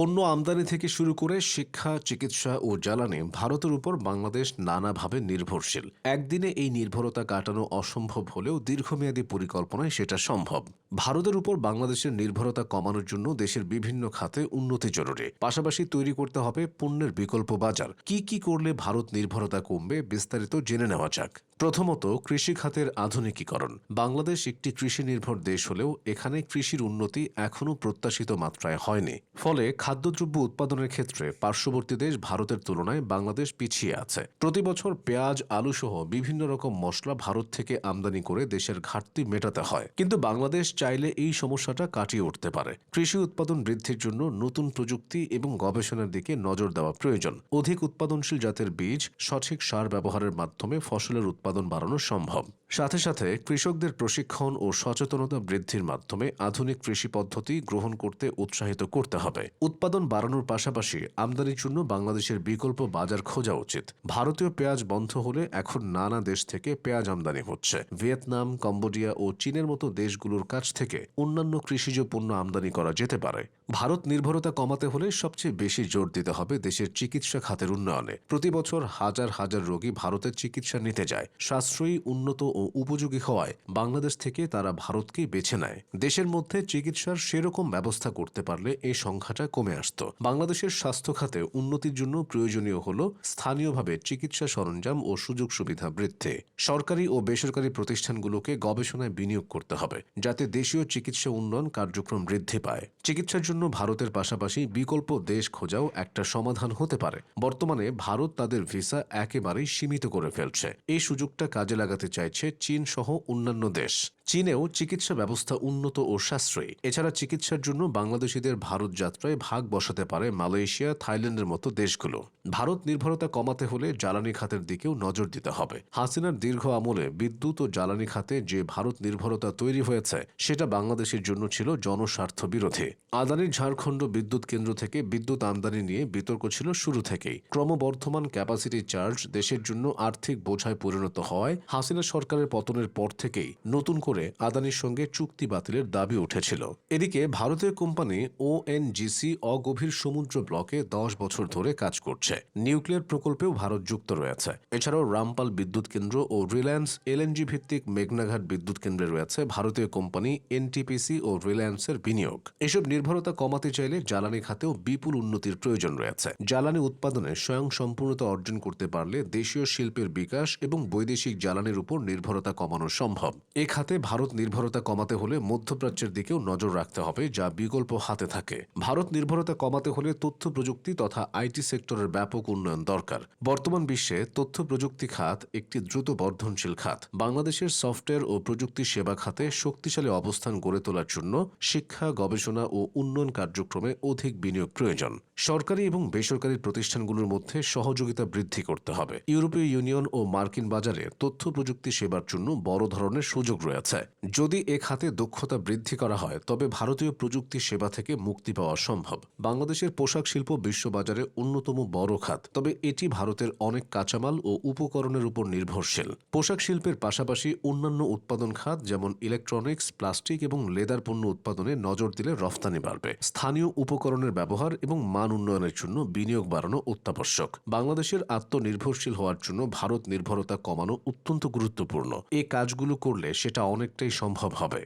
পণ্য আমদানি থেকে শুরু করে শিক্ষা, চিকিৎসা ও জ্বালানি ভারতের উপর বাংলাদেশ নানাভাবে নির্ভরশীল। একদিনে এই নির্ভরতা কাটানো অসম্ভব হলেও দীর্ঘমেয়াদী পরিকল্পনায় সেটা সম্ভব। ভারতের উপর বাংলাদেশের নির্ভরতা কমানোর জন্য দেশের বিভিন্ন খাতে উন্নতি জরুরি। পাশাপাশি তৈরি করতে হবে পণ্যের বিকল্প বাজার। কি কি করলে ভারত নির্ভরতা কমবে বিস্তারিত জেনে নেওয়া যাক। প্রথমত কৃষি খাতের আধুনিকীকরণ। বাংলাদেশ একটি কৃষি নির্ভর দেশ হলেও এখানে কৃষির উন্নতি এখনও প্রত্যাশিত মাত্রায় হয়নি। ফলে খাদ্যদ্রব্য উৎপাদনের ক্ষেত্রে পার্শ্ববর্তী দেশ ভারতের তুলনায় বাংলাদেশ পিছিয়ে আছে। প্রতি বছর পেঁয়াজ আলু সহ বিভিন্ন রকম মশলা ভারত থেকে আমদানি করে দেশের ঘাটতি মেটাতে হয়। কিন্তু বাংলাদেশ চাইলে এই সমস্যাটা কাটিয়ে উঠতে পারে। কৃষি উৎপাদন বৃদ্ধির জন্য নতুন প্রযুক্তি এবং গবেষণার দিকে নজর দেওয়া প্রয়োজন। অধিক উৎপাদনশীল জাতের বীজ সঠিক সার ব্যবহারের মাধ্যমে ফসলের উৎপাদন বাড়ানো সম্ভব। সাথে সাথে কৃষকদের প্রশিক্ষণ ও সচেতনতা বৃদ্ধির মাধ্যমে আধুনিক কৃষি পদ্ধতি গ্রহণ করতে উৎসাহিত করতে হবে। উৎপাদন বাড়ানোর পাশাপাশি আমদানির জন্য বাংলাদেশের বিকল্প বাজার খোঁজা উচিত। ভারতীয় পেঁয়াজ বন্ধ হলে এখন নানা দেশ থেকে পেঁয়াজ আমদানি হচ্ছে। ভিয়েতনাম, কম্বোডিয়া ও চীনের মতো দেশগুলোর কাছ থেকে অন্যান্য কৃষিজ পণ্য আমদানি করা যেতে পারে। ভারত নির্ভরতা কমাতে হলে সবচেয়ে বেশি জোর দিতে হবে দেশের চিকিৎসা খাতের উন্নয়নে। প্রতি বছর হাজার হাজার রোগী ভারতের চিকিৎসা নিতে যায়। সাশ্রয়ী, উন্নত ও উপযোগী হওয়ায় বাংলাদেশ থেকে তারা ভারতকেই বেছে নেয়। দেশের মধ্যে চিকিৎসার সেরকম ব্যবস্থা করতে পারলে এই সংখ্যাটা কমে আসত। বাংলাদেশের স্বাস্থ্য খাতে উন্নতির জন্য প্রয়োজনীয় হল স্থানীয়ভাবে চিকিৎসা সরঞ্জাম ও সুযোগ সুবিধা বৃদ্ধি। সরকারি ও বেসরকারি প্রতিষ্ঠানগুলোকে গবেষণায় বিনিয়োগ করতে হবে, যাতে দেশীয় চিকিৎসা উন্নয়ন কার্যক্রম বৃদ্ধি পায়। চিকিৎসার জন্য ভারতের পাশাপাশি বিকল্প দেশ খোঁজাও একটা সমাধান হতে পারে। বর্তমানে ভারত তাদের ভিসা একেবারেই সীমিত করে ফেলছে। এই সুযোগটা কাজে লাগাতে চাইছে চীন সহ অন্যান্য দেশ। চীনেও চিকিৎসা ব্যবস্থা উন্নত ও সাশ্রয়ী। এছাড়া চিকিৎসার জন্য বাংলাদেশিদের ভারত যাত্রায় ভাগ বসাতে পারে মালয়েশিয়া, থাইল্যান্ডের মতো দেশগুলো। ভারত নির্ভরতা কমাতে হলে জ্বালানি খাতের দিকেও নজর দিতে হবে। হাসিনার দীর্ঘ আমলে বিদ্যুৎ ও জ্বালানি খাতে যে ভারত নির্ভরতা তৈরি হয়েছে, সেটা বাংলাদেশের জন্য ছিল জনস্বার্থ বিরোধী। আদানির ঝাড়খণ্ড বিদ্যুৎ কেন্দ্র থেকে বিদ্যুৎ আমদানি নিয়ে বিতর্ক ছিল শুরু থেকেই। ক্রমবর্ধমান ক্যাপাসিটি চার্জ দেশের জন্য আর্থিক বোঝায় পরিণত হওয়ায় হাসিনা সরকারের পতনের পর থেকেই নতুন করে আদানির সঙ্গে চুক্তি বাতিলের দাবি উঠেছিল। এদিকে ভারতীয় কোম্পানি ওএনজিসি অগভীর সমুদ্র ব্লকে দশ বছর ধরে কাজ করছে। নিউক্লিয়ার প্রকল্পেও ভারত যুক্ত রয়েছে। এছাড়াও রামপাল বিদ্যুৎ কেন্দ্র ও রিলায়েন্স এলএনজি ভিত্তিক মেঘনাঘাট বিদ্যুৎ কেন্দ্রে রয়েছে ভারতীয় কোম্পানি এনটিপিসি ও রিলায়েন্সের বিনিয়োগ। এসব নির্ভরতা কমাতে চাইলে জ্বালানি খাতেও বিপুল উন্নতির প্রয়োজন রয়েছে। জ্বালানি উৎপাদনে স্বয়ং সম্পূর্ণতা অর্জন করতে পারলে দেশীয় শিল্পের বিকাশ এবং বৈদেশিক জ্বালানির উপর নির্ভরতা কমানো সম্ভব। এ খাতে ভারত নির্ভরতা কমাতে হলে মধ্যপ্রাচ্যের দিকেও নজর রাখতে হবে, যা বিকল্প হাতে থাকে। ভারত নির্ভরতা কমাতে হলে তথ্য প্রযুক্তি তথা আইটি সেক্টরের ব্যাপক উন্নয়ন দরকার। বর্তমান বিশ্বে তথ্য প্রযুক্তি খাত একটি দ্রুত বর্ধনশীল খাত। বাংলাদেশের সফটওয়্যার ও প্রযুক্তি সেবা খাতে শক্তিশালী অবস্থান গড়ে তোলার জন্য শিক্ষা, গবেষণা ও উন্নয়ন কার্যক্রমে অধিক বিনিয়োগ প্রয়োজন। সরকারি এবং বেসরকারি প্রতিষ্ঠানগুলোর মধ্যে সহযোগিতা বৃদ্ধি করতে হবে। ইউরোপীয় ইউনিয়ন ও মার্কিন বাজারে তথ্য প্রযুক্তি সেবার জন্য বড় ধরনের সুযোগ রয়েছে। যদি এ খাতে দক্ষতা বৃদ্ধি করা হয়, তবে ভারতীয় প্রযুক্তি সেবা থেকে মুক্তি পাওয়া সম্ভব। বাংলাদেশের পোশাক শিল্প বিশ্ববাজারে অন্যতম বড় খাত। তবে এটি ভারতের অনেক কাঁচামাল ও উপকরণের উপর নির্ভরশীল। পোশাক শিল্পের পাশাপাশি অন্যান্য উৎপাদন খাত যেমন ইলেকট্রনিক্স, প্লাস্টিক এবং লেদার পণ্য উৎপাদনে নজর দিলে রফতানি বাড়বে। স্থানীয় উপকরণের ব্যবহার এবং মান উন্নয়নের জন্য বিনিয়োগ বাড়ানো অত্যাবশ্যক। বাংলাদেশের আত্মনির্ভরশীল হওয়ার জন্য ভারত নির্ভরতা কমানো অত্যন্ত গুরুত্বপূর্ণ। এ কাজগুলো করলে সেটা অনেকটাই সম্ভব হবে।